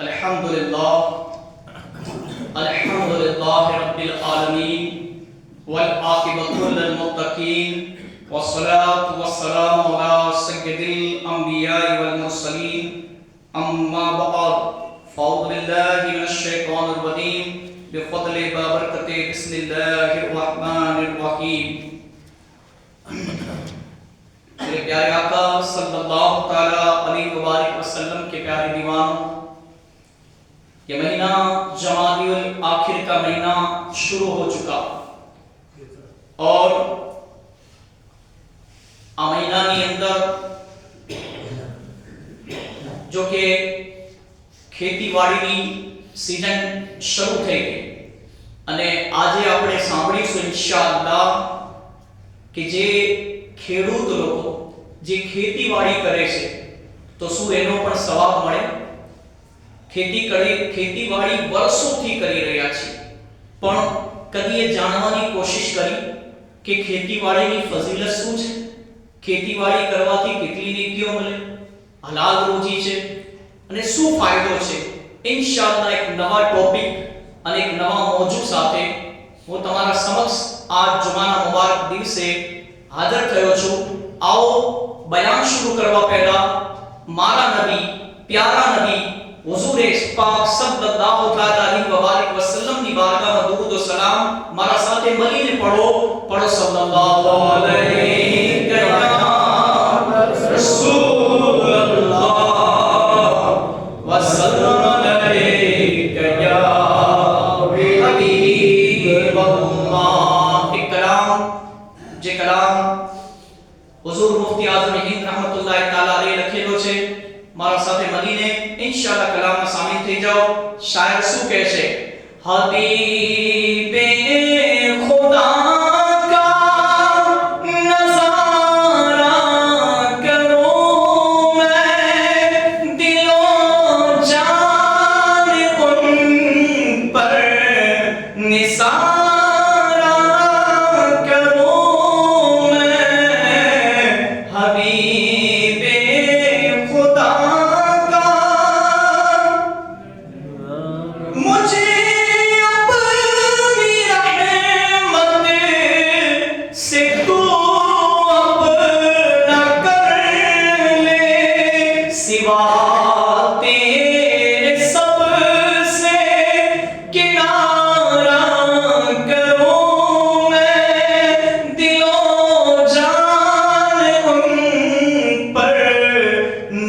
الحمد لله الحمد لله رب العالمين والعاقبة للمتقين والصلاة والسلام على سيد الأنبياء والمرسلين أما بعد فأعوذ بالله من الشيطان الرجيم بفضل بابركة بسم الله الرحمن الرحيم میرے پیارے آقا، صلی اللہ تعالیٰ علیہ وبارک وسلم کے پیارے دیوانوں ये महीना जमादियुल आखिर का महीना शुरू हो चुका और આ મહિનાની અંદર જો કે ખેતીવાડીની સિઝન શરૂ થઈ ગઈ અને આજે આપણે સાંભળીશું ઇન્શાઅલ્લાહ કે જે ખેડૂત લોકો જે ખેતીવાડી કરે છે તો શું એનો પણ સવાબ મળે ખેતી કરી, ખેતીવાડી વર્ષોથી કરી રહ્યા છે પણ કદી એ જાણવાની કોશિશ કરી કે ખેતીવાડીની ફઝીલત શું છે? ખેતીવાડી કરવાથી કેટલી નીતિઓ મળે? હલાલ રોજી છે. અને શું ફાયદો છે? ઇન્શાઅલ્લાહ એક નવા ટોપિક અને એક નવા મોજુ સાથે હું તમારા સમક્ષ આ જુમાના મુબારક દિવસે હાજર થયો છું. આવો, બયાન શરૂ કરવા પહેલા મારા નબી, પ્યારા નબી હુઝુર પાક સલ્લલ્લાહુ તઆલા અલૈહિ વબારિક વસલ્લમની બારગાહમાં દરૂદ વ સલામ મારા સાથે મળીને પઢો પઢો સલ્લલ્લાહુ અલૈહિ રસૂલલ્લાહ મળીને ઇન્શાઅલ્લાહ કલામમાં સામેલ થઈ જાઓ. શાયર શું કહે છે હબીબે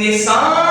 Nisan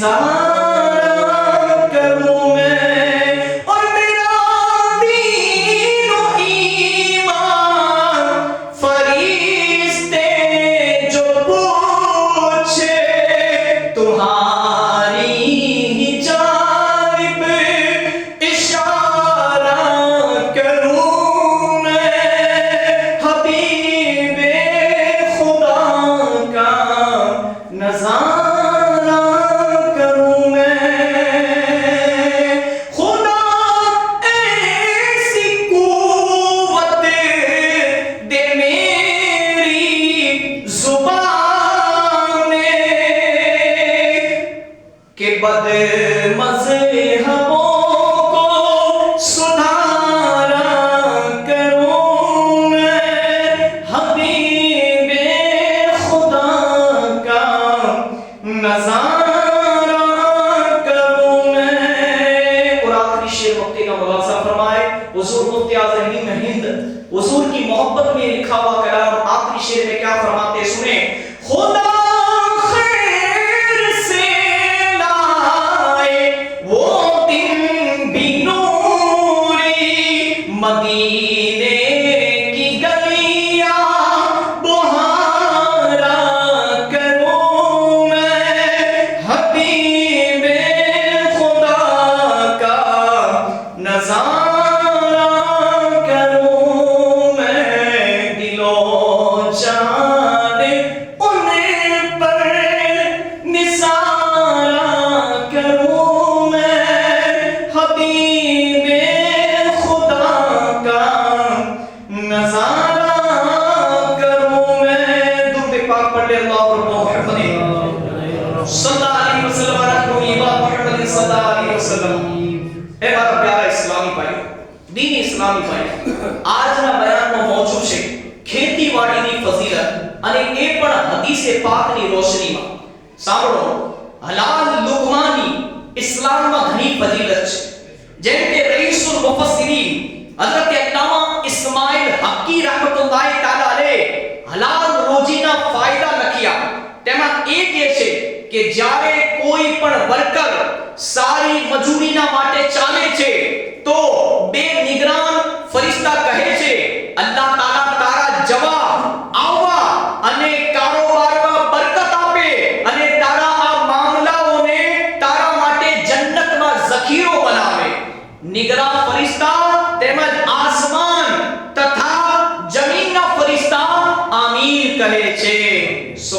Isa? के बदे मजे हम પાકની રોશનીમાં સાંભળો હલાલ લુગમાની ઇસ્લામમાં ઘણી ફઝીલત છે જેમ કે રઈસુલ મુફસ્સિરીન હઝરત અલ્લામા ઇસ્માઇલ હક્કી રહમતુલ્લાહી તઆલા અલૈહ હલાલ રોજીના ફાયદા લખ્યા તેમાં એક એ છે કે જ્યારે કોઈ પણ વર્કર સારી મજૂરીના માટે ચાલે છે તો બે નિગરાન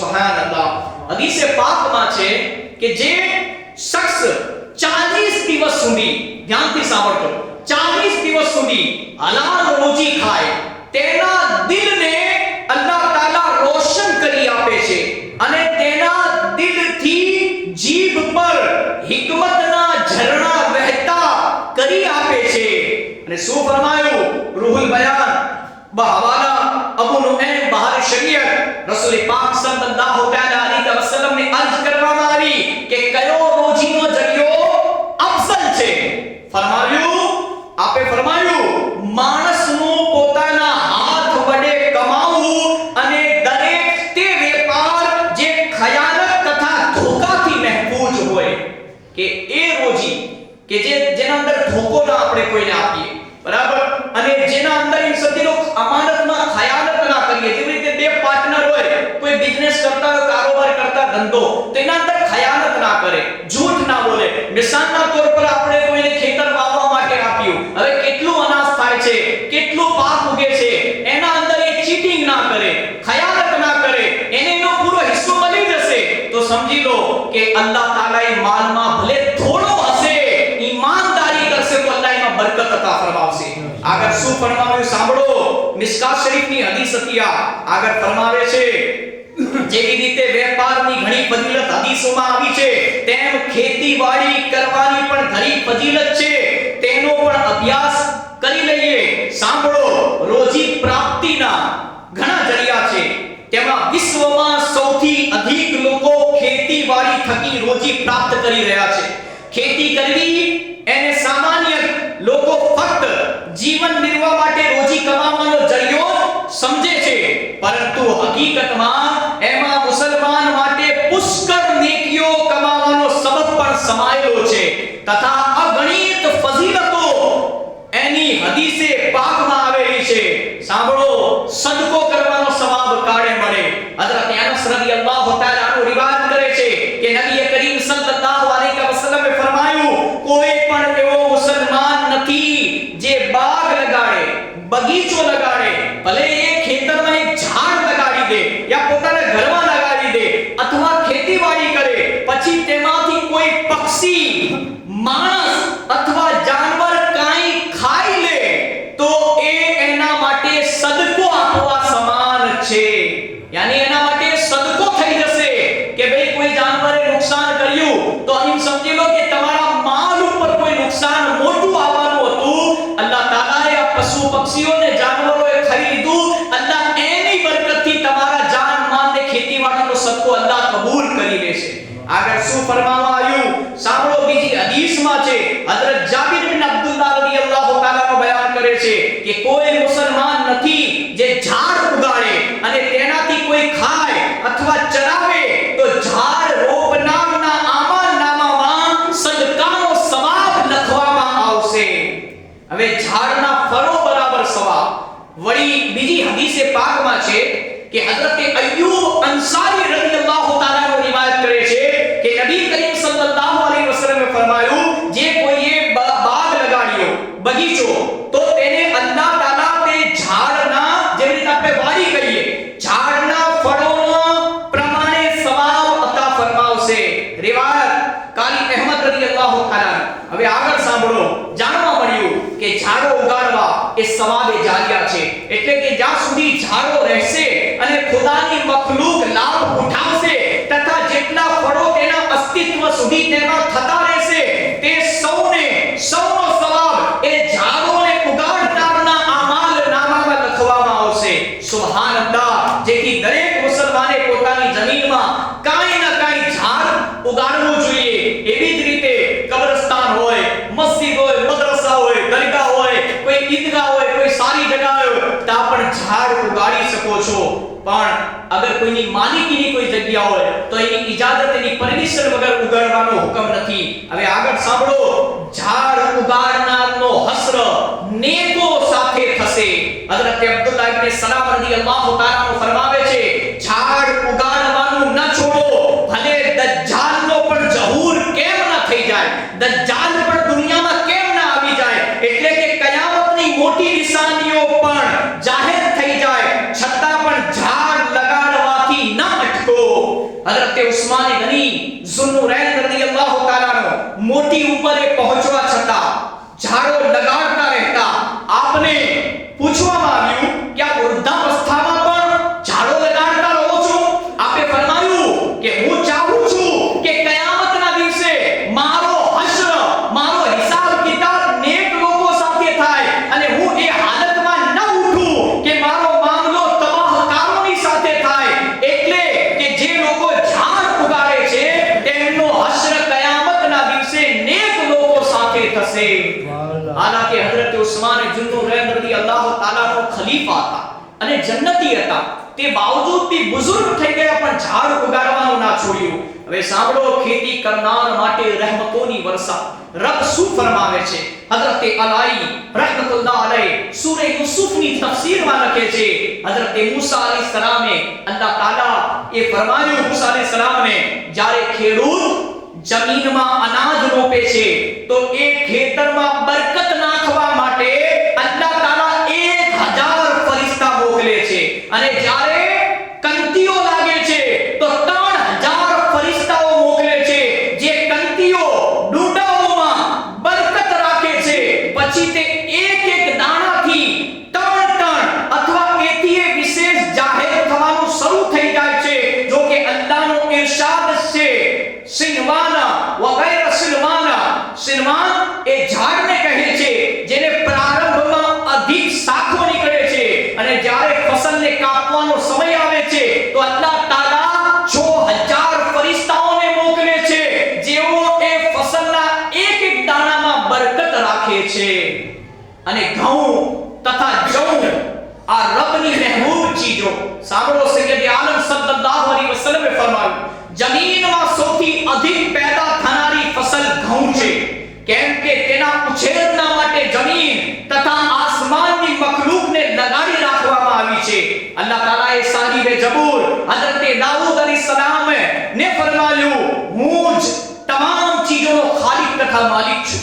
સુબહાનલ્લાહ હદીસે પાકમાં છે કે જે શખ્સ 40 દિવસ સુધી, ધ્યાનથી સાંભળજો 40 દિવસ સુધી હલાલ રોજી ખાય, તેના દિલને અલ્લાહ તાલા રોશન કરી આપે છે અને તેના દિલથી જીભ પર હિકમતના ઝરણા વહેતા કરી આપે છે. અને શું ફરમાયું? રૂહુલ બયાન બહાર શરીયત રસૂલ પાક સલ્લલ્લાહુ તઆલા અલૈહિ વસલ્લમ ને અર્જ કરવામાં આવી કે કયો રોજીનો જરિયો અફઝલ છે? ફરમાવ્યું, આપે ફરમાયું માણસનું પોતાના હાથ વડે કમાવું અને દરેક તે વેપાર જે ખયાલત તથા ધોકાથી મહેફૂઝ હોય, કે એ રોજી, કે જે જેના અંદર ધોકો ના આપણે કોઈને આપીએ, બરાબર? અને જેના અંદર એ સમજી લો અમાનતમાં ખયાનત ના કરીએ જેવી રીતે બે પાર્ટનર હોય કોઈ બિઝનેસ કરતા કારોબાર કરતા ધંધો તેના અંદર ખયાનત ના કરે, જૂઠ ના બોલે. મિસાલના તોર પર આપણે કોઈને ખેતર વાવવા માટે આપ્યું. હવે કેટલું અનાજ થાય છે, કેટલું પાક ઉગે છે, એના અંદર એ ચીટિંગ ના કરે ખયાનત ના કરે, એને એનો પૂરો હિસ્સો મળી જશે. તો સમજી લો કે અલ્લાહ તાલાએ માલમાં ભલે થોડો હશે ઈમાનદારી કરશે તો અલ્લાહ એમાં બરકત અતા ફરમાવશે આગળ શું ફરમાવ્યું સાંભળો? મિશકાત શરીફની હદીસ હતી આ આગળ ફરમાવે છે, જેવી રીતે વેપારની ઘણી ફજીલત હદીસોમાં આવી છે, તેમ ખેતીવાડી કરવાની પણ ઘણી ફજીલત છે, તેનો પણ અભ્યાસ કરી લઈએ. સાંભળો, રોજી પ્રાપ્તિના ઘણા જરિયા છે. તેમાં વિશ્વમાં સૌથી અધિક લોકો ખેતીવાડી થકી રોજી પ્રાપ્ત કરી રહ્યા છે. ખેતી કરવી એને સામાન્ય લોકો ફક્ત જીવન નિર્વાહ માટે રોજી કમાવાનો જરિયો સમજે છે. પરંતુ હકીકતમાં એમાં મુસલમાન માટે પુષ્કળ નેકીઓ કમાવાનો સબબ પણ સમાયેલો છે. તથા અગણિત ફઝીલતો એની હદીસે પાકમાં આવેલી છે. સાંભળો, સદકો કરવાનો સવાબ કાળે મળે હઝરત અનસ રલિયલ્લાહુ તઆલા અનહુ રિવાયત કરે છે કે નબી કરીમ સલ્લલ્લાહુ અલૈહિ વસલ્લમે ફરમાયું કોઈ પણ એવો મુસલમાન નથી જે બાગ લગાડે બગીચો લગાડે ભલે એ ખેતરમાં એક ઝાડ લગાડી દે યા પોતાના ઘરમાં લગાડી દે અથવા ખેતીવાડી કરે પછી તેમાંથી કોઈ પક્ષી માણસ અથવા જાનવર કાંઈ ખાઈ લે તો એ એના માટે સદકો આપવા સમાન છે યાની એના માટે સદકો થઈ જશે કે ભાઈ કોઈ જાનવરે નુકસાન કર્યું તો અહીં સમજી લો કે તમારા માલ ઉપર કોઈ નુકસાન મોટું આવવાનું હતું અલ્લાહ તાલાએ આ પશુ પક્ષીઓને જાનવરોએ ખાઈ લીધું અલ્લાહ એની બરકતથી તમારા જાન માલ ને ખેતીવાડીનો સદકો અલ્લાહ કબૂલ કરી લેશે આગળ શું ફરમાવામાં આવ્યું સાંભળો બીજી હદીસમાં છે હઝરત જાબિર બિન અબ્દુલ્લાહ રલિયલ્લાહુ તાલાનો બયાન કરે છે કે કોઈ મુસલમાન નથી જે ઝાડ ઉગાડે અને તેનાથી કોઈ ખાય અથવા ચરાવે તો ઝાડ રોપનારના આમા નામામાં સદકાનો સવાબ લખવામાં આવશે હવે ઝાડના ફળો બરાબર સવાબ વળી બીજી હદીસે પાકમાં છે કે હઝરતે અય્યુબ અંસારી રઝિયલ્લાહુ તાલાનો રિવાયત કરે છે કે નબી કરીમ સલ્લલ્લાહુ અલૈહિ વસલ્લમે ફરમાયું જે કોઈએ બ- બાગ લગાડ્યો બગીચો તો તેને અલ્લાહ તાલા તે ઝાડના જેવી રીતે આપણે વાડી કહીએ ઝાડના ફળોના પ્રમાણે સવાબ અતા ફરમાવશે રિવાયત કાલી અહેમદ રઝિયલ્લાહુ તાલા હવે આગળ સાંભળો જાણવા મળ્યું કે ઝાડો ઉગાડવા એ સવાબે જાલિયા છે એટલે કે જ્યાં ઝાડો રહેશે અને ખુદાની મખલૂક લાભ ઉઠાવશે તથા જેટલા ફળો તેના અસ્તિત્વ સુધી તેમાં થતા રહેશે તે સૌને સૌનો સવાબ એ ઝાડોને ઉગાડનારના આમાલ નામામાં લખવામાં આવશે સુબહાનલ્લાહ જેથી દરેક મુસલમાને પોતાની જમીનમાં કાંઈ ના કાંઈ ઝાડ ઉગાડવું જોઈએ એવી જ રીતે કબ્રસ્તાન હોય મસ્જિદ હોય મદ્રસા હોય દરગાહ હોય કોઈ ઈદગાહ હોય કોઈ સારી જગ્યા હોય ત્યાં પણ ઝાડ ઉગાડી શકો છો. પણ અગર કોઈની માલિકીની કોઈ જગ્યા હોય, તો એની ઇજાજત એની પરમિશન વગર ઉગાડવાનો હુકમ નથી. હવે આગળ સાંભળો. ઝાડ ઉગાડનારનો હસર નેકો સાથે થશે. હઝરત અબ્દુલ્લાહ ઇબ્ન સલામ રઝિયલ્લાહુ તાઆલા ફરમાવે છે, ઝાડ પૂછવામાં આવ્યું કે આ વૃદ્ધાવસ્થામાં પણ ઝાડો લગાડતા રહો છો આપે ફરમાયું કે હું ચાહું છું કે કયામતના દિવસે મારો હશ્ર મારો હિસાબ કિતાબ નેક લોકો સાથે થાય અને હું એ હાલતમાં ન ઉઠું કે મારો મામલો તબાહકારોની સાથે થાય એટલે કે જે લોકો ઝાડ ઉગાડે છે તેમનો હશ્ર કયામતના દિવસે નેક લોકો સાથે થશે હાલાકે હઝરત ઉસ્માન જુન્નુરૈન રઝિયલ્લાહુ તાઆલાનો ખલીફા હતા અને જન્નતી હતા તે બાવજૂદ બી બુઝુર્ગ થઈ ગયા પણ ઝાડ ઉગાડવાનું ના છોડ્યું. હવે સાંભળો, ખેતી કરનાર માટે રહેમતોની વર્ષા રબ શું ફરમાવે છે? હઝરત અલાઈ રહેમતુલ્લાહ અલૈહ સૂરે યુસુફની તફસીરમાં લખે છે, હઝરત મૂસા અલૈહિસ સલામે અલ્લાહ તાલા એ ફરમાયું મૂસા અલૈહિસ સલામને, જ્યારે ખેડૂત જમીનમાં અનાજ રોપે છે, તો એ ખેતરમાં બરકત અલૈહિ વસલ્લમે ફરમાવ્યું જમીનમાં સૌથી અધિક પેદા થનારી ફસલ ઘઉં છે કેમ કે તેના ઉછેરના માટે જમીન તથા આસમાનની મખલૂકને લગાડી રાખવામાં આવી છે અલ્લાહ તાલાએ સાહિબે જબૂર હઝરત દાઉદ અલૈહિસ સલામ ને ફરમાવ્યું હું જ તમામ ચીજોનો ખાલિક તથા માલિક છું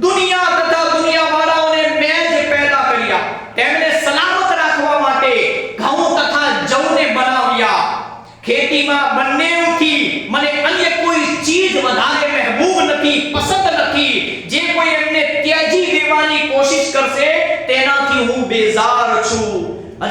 દુનિયા તથા દુનિયાવાળાઓને મેં જ પેદા કર્યા તેમને સલામત રાખવા માટે ઘઉં તથા જવને બનાવ્યા ખેતીમાં બંનેથી મને અન્ય કોઈ ચીજ વધારે મહેબૂબ નથી પસંદ નથી જે કોઈ એમને ત્યાજી દેવાની કોશિશ કરશે તેનાથી હું બેઝાર છું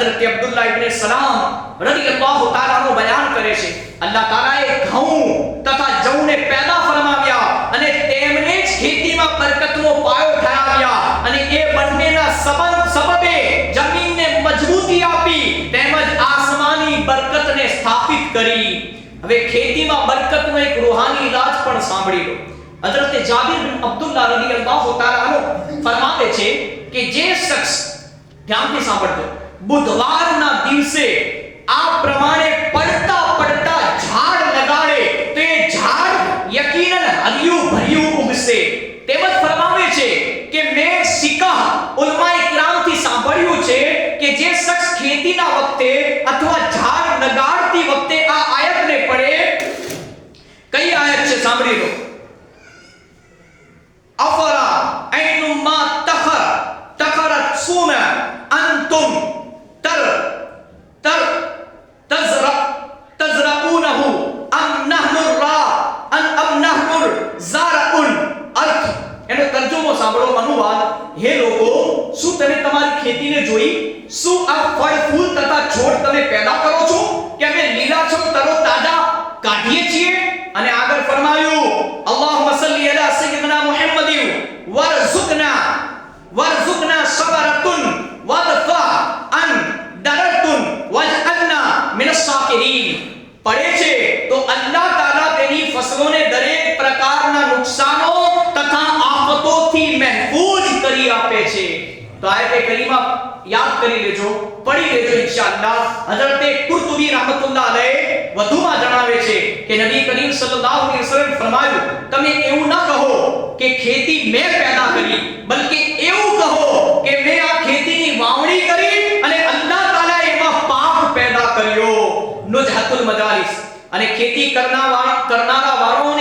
હઝરત અબ્દુલ્લાહ ઇબ્ન સલામ રદિયલ્લાહુ તાલાનો બયાન કરે છે. અલ્લાહ તાલાએ ઘઉં તથા જવને પેદા ફરમાવ્યા અને તેમને જ ખેતીમાં બરકતનો પાયો ઠરાવ્યા અને એ બંનેના સબબ સબબે જમીનને મજબૂતી આપી તેમજ આસમાની બરકતને સ્થાપિત કરી. હવે ખેતીમાં બરકતનો એક રૂહાની રાજ પણ સાંભળી લો. હઝરત જાબિર બિન અબ્દુલ્લાહ રદિયલ્લાહુ તાલા અન્હુ ફરમાવે છે કે જે શખ્સ, ધ્યાનથી સાંભળજો બુધવારના દિવસે આ પ્રમાણે પડતા પડતા ઝાડ લગાડે તો એ ઝાડ યકીનન હરિયું ભર્યું ઉગશે. તેમજ ફરમાવે છે કે મેં સિકા ઉલમાએ કિરામથી સાંભળ્યું છે કે જે શખ્સ ખેતીના વખતે અથવા ઝાડ લગાડતી વખતે આ આયતને પડે. કઈ આયત છે સાંભળી લો અફરા ઐનુમા તખર. તખરત સુન અંતુમ. તઝરઉનહુ અમ નહનુ રા અન અમ નહનુ ઝારઉન અર્થ એનો તર્જુમો સાંભળો, અનુવાદ. હે લોકો, શું તમે તમારી ખેતીને જોઈ? શું આ ફળ, ફૂલ તથા છોડ તમે પેદા કરો છો? કે અમે લીલાછમ તરો તાજા કાઢીએ છીએ? અને આગળ ફરમાયું, અલ્લાહુમ્મા સલ્લી અલા સય્યિદના મુહમ્મદી વરઝુકના વરઝુકના સબરતુન વદફા અન મિનસ પડે છે, તો અલ્લાહ તાલા તેની ફસલોને દરેક પ્રકારના નુકસાનો તથા આફતોથી મહેફૂઝ કરી આપે છે. તો આયતે કરીમા યાદ કરી લેજો પડી લેજો ઇન્શાઅલ્લાહ. હઝરતે કુર્તુબી રહમતુલ્લાહ અલૈહ વધુમાં જણાવે છે કે નબી કરીમ સલ્લલ્લાહુ અલૈહિ વસલ્લમ ફરમાયું, તમે એવું ન કહો કે ખેતી મેં પેદા કરી, બલકે મજાલિસ અને ખેતી કરનારા કરનારા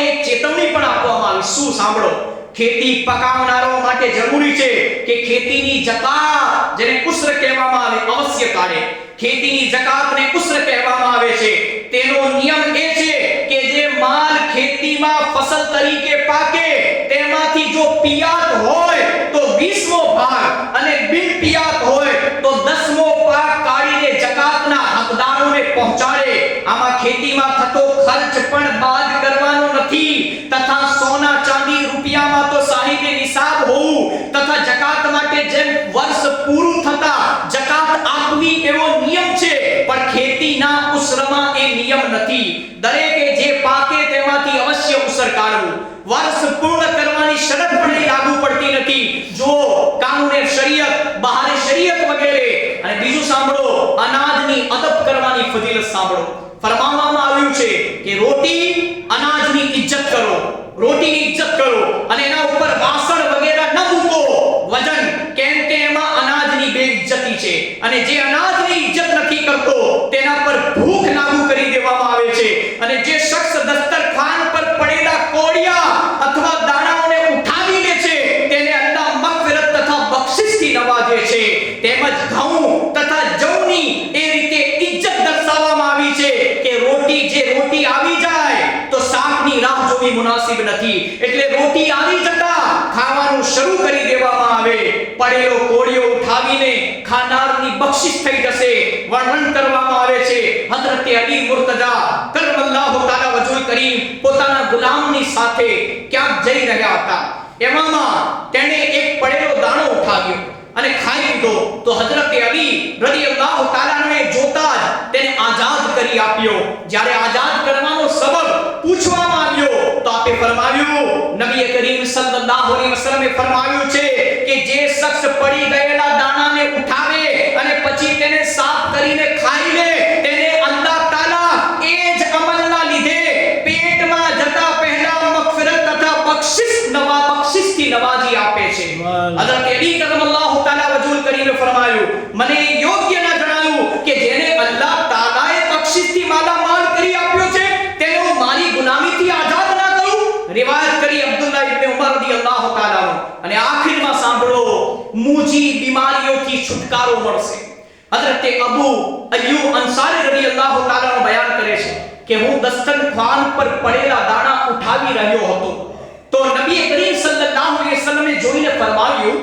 એક ચેતવણી પણ આપવામાં આવી. શું સાંભળો? ખેતી પકાવનારો માટે જરૂરી છે કે ખેતીની જકાત જેને કુસ્ર કહેવામાં આવે, અવશ્ય કાઢે. ખેતીની જકાતને કુસ્ર કહેવામાં આવે છે. તેનો નિયમ એ છે કે જે માલ ખેતીમાં ફસલ તરીકે પાકે, તેમાંથી જો પિયાત હોય તો 20મો ભાગ અને બિન પિયાત હોય તો 10મો ભાગ કાઢીને જકાતના હકદારોને પહોંચાડે. આમાં ખેતીમાં થતો ખર્ચ પણ બાદ કરવાનો નથી. તથા સોના ચાંદી રૂપિયામાં તો સાહિબે નિસાબ હોવું તથા જકાત માટે જેમ વર્ષ પૂરું થતા જકાત આપવી એવો નિયમ છે, પણ ખેતીના ઉસરમાં એ નિયમ નથી. દરેકે જે પાકે તેમાંથી અવશ્ય ઉસર કાઢવું વર્ષ પૂર્ણ કરવાની શરત પણ એ લાગુ પડતી નથી જો કાનૂને શરીયત બહારે શરીયત વગેરે અને બીજું સાંભળો અનાજની અદબ કરવાની ફજીલત સાંભળો. ફરમાવવામાં આવ્યું છે કે રોટી અનાજની ઇજ્જત કરો, રોટીની ઇજ્જત કરો અને એના ઉપર વાસણ વગેરે ન મૂકો. વજન કેમ કે એમાં અનાજની બેઇજ્જતી છે અને જે અનાજની ઇજ્જત નથી કરતો તેના પર ભૂખ લાગુ મુનાસિબ નથી. એટલે રોટી આવી જતા ખાવાનું શરૂ કરી દેવામાં આવે. પડેલો કોળિયો ઉઠાવીને ખાનારની બક્ષિશ થઈ જશે. વર્ણન કરવામાં આવે છે. હઝરત અલી મુર્તજા કરમલ્લાહુ તાલા વજુલ કરીમ પોતાના ગુલામની સાથે ક્યાંક જઈ રહ્યા હતા. એવામાં તેણે એક પડેલો દાણો ઉઠાવ્યો અને ખાઈ લીધો. તો હઝરત અલી રદિયલ્લાહુ તાલાને જોતા જ તેને આઝાદ કરી આપ્યો. જ્યારે આઝાદ કરવાનો સબબ પૂછવામાં આવ્યો આપે ફરમાવ્યું નબી કરીમ સલ્લલ્લાહુ અલૈહિ વસલ્લમે ફરમાવ્યું છે કે જે શખ્સ પડી ગયેલા છુટકારો મળશે. હઝરત અબુ અય્યુબ અંસારી રદિયલ્લાહુ તાલાનો બયાન કરે છે કે હું દસ્તરખાન પર પડેલા દાણા ઉઠાવી રહ્યો હતો. તો નબી કરીમ સલ્લલ્લાહુ અલૈહિ વસલ્લમે જોઈને ફરમાવ્યું,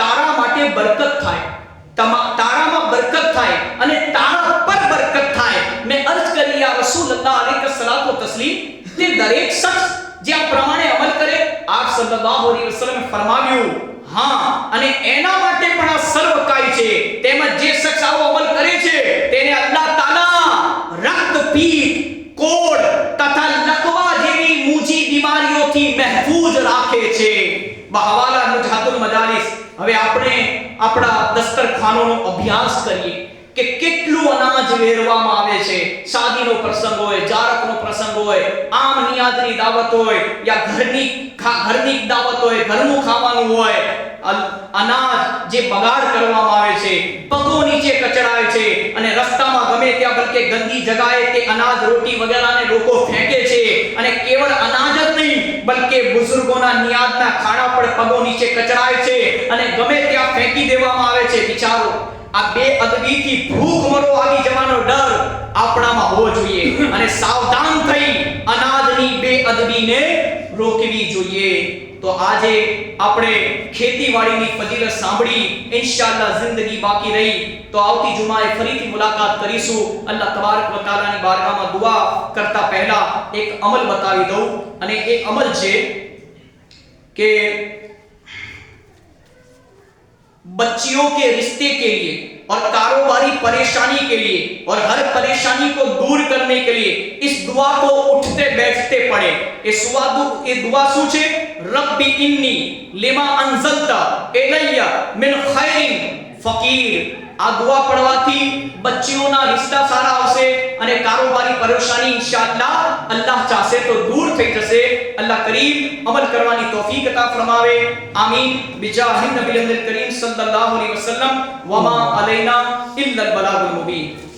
તારા માટે બરકત થાય. તારામાં બરકત થાય અને તારા પર બરકત થાય. મેં અર્જ કરી, યા રસૂલલ્લાહ અલૈહિ સલાતો તસ્લીમ. તે દરેક શખ્સ જે આ પ્રમાણે અમલ કરે, આપ સલ્લલ્લાહુ અલૈહિ વસલ્લમે ફરમાવ્યું હા, અને એના માટે પણ આ સર્વકાય છે. તેમજ જે શખ્સ આવો અમલ કરે છે, તેને અલ્લાહ તાલા રક્તપીત કોડ તથા લકવા જેવી મૂજી બીમારીઓથી મહેફૂઝ રાખે છે. બહવાલા નુજહાતુલ મદારિસ હવે આપણે આપણા દસ્તરખાનોનો અભ્યાસ કરીએ કે કેટલું અનાજ વેરવામાં આવે છે. શાદીનો પ્રસંગ હોય, જારકનો પ્રસંગ હોય, આમ નિયાદની દાવત હોય, યા ઘરની ઘરની દાવત હોય, ઘરનું ખાવાનું હોય અનાજ જે બગાડ કરવામાં આવે છે, પગો નીચે કચડાય છે અને રસ્તામાં ગમે ત્યાં બલકે ગંદી જગાએ તે અનાજ, રોટી વગેરેને લોકો ફેંકે છે અને કેવળ અનાજ જ નહીં, બલકે બુઝુર્ગોના નિયાદના ખાડા પર પગો નીચે કચડાય છે અને ગમે ત્યાં ફેંકી દેવામાં આવે છે. વિચારો, આ બે અદબીથી ભૂખ મરો આવી જવાનો ડર આપણામાં હોવો જોઈએ અને સાવધાન થઈ અનાજની બે અદબીને રોકવી જોઈએ તો આજે આપણે ખેતીવાડીની ફજીલત સાંભળી ઇન્શાઅલ્લાહ જિંદગી બાકી રહી તો આવતી જુમાએ ફરીથી મુલાકાત કરીશું અલ્લાહ તબારક વ તઆલાની બારગાહમાં દુઆ કરતા પહેલા એક અમલ બતાવી દઉં અને એ અમલ છે કે बच्चियों के रिश्ते के लिए اور کاروباری پریشانی کے لیے اور ہر پریشانی کو دور کرنے کے لیے اس دعا کو اٹھتے بیٹھتے پڑے اس دعا دعا سوچے رب انی لما انزلتا الیہ من خیر فقیر ખૈરિન ફકીર આ દુઆ પઢવાથી બચ્ચીઓના રિશ્તા સારા આવશે અને કારોબારી પરેશાની ઇન્શાઅલ્લાહ અલ્લાહ ચાહે તો દૂર થઈ જશે. અલ્લાહ કરીમ અમલ કરવાની તૌફીક અતા ફરમાવે. આમીન. બિજાહિન નબી કરીમ સલ્લલ્લાહુ અલૈહિ વસલ્લમ, વમા અલૈના ઇલ્લા અલ બલાગુલ મુબીન.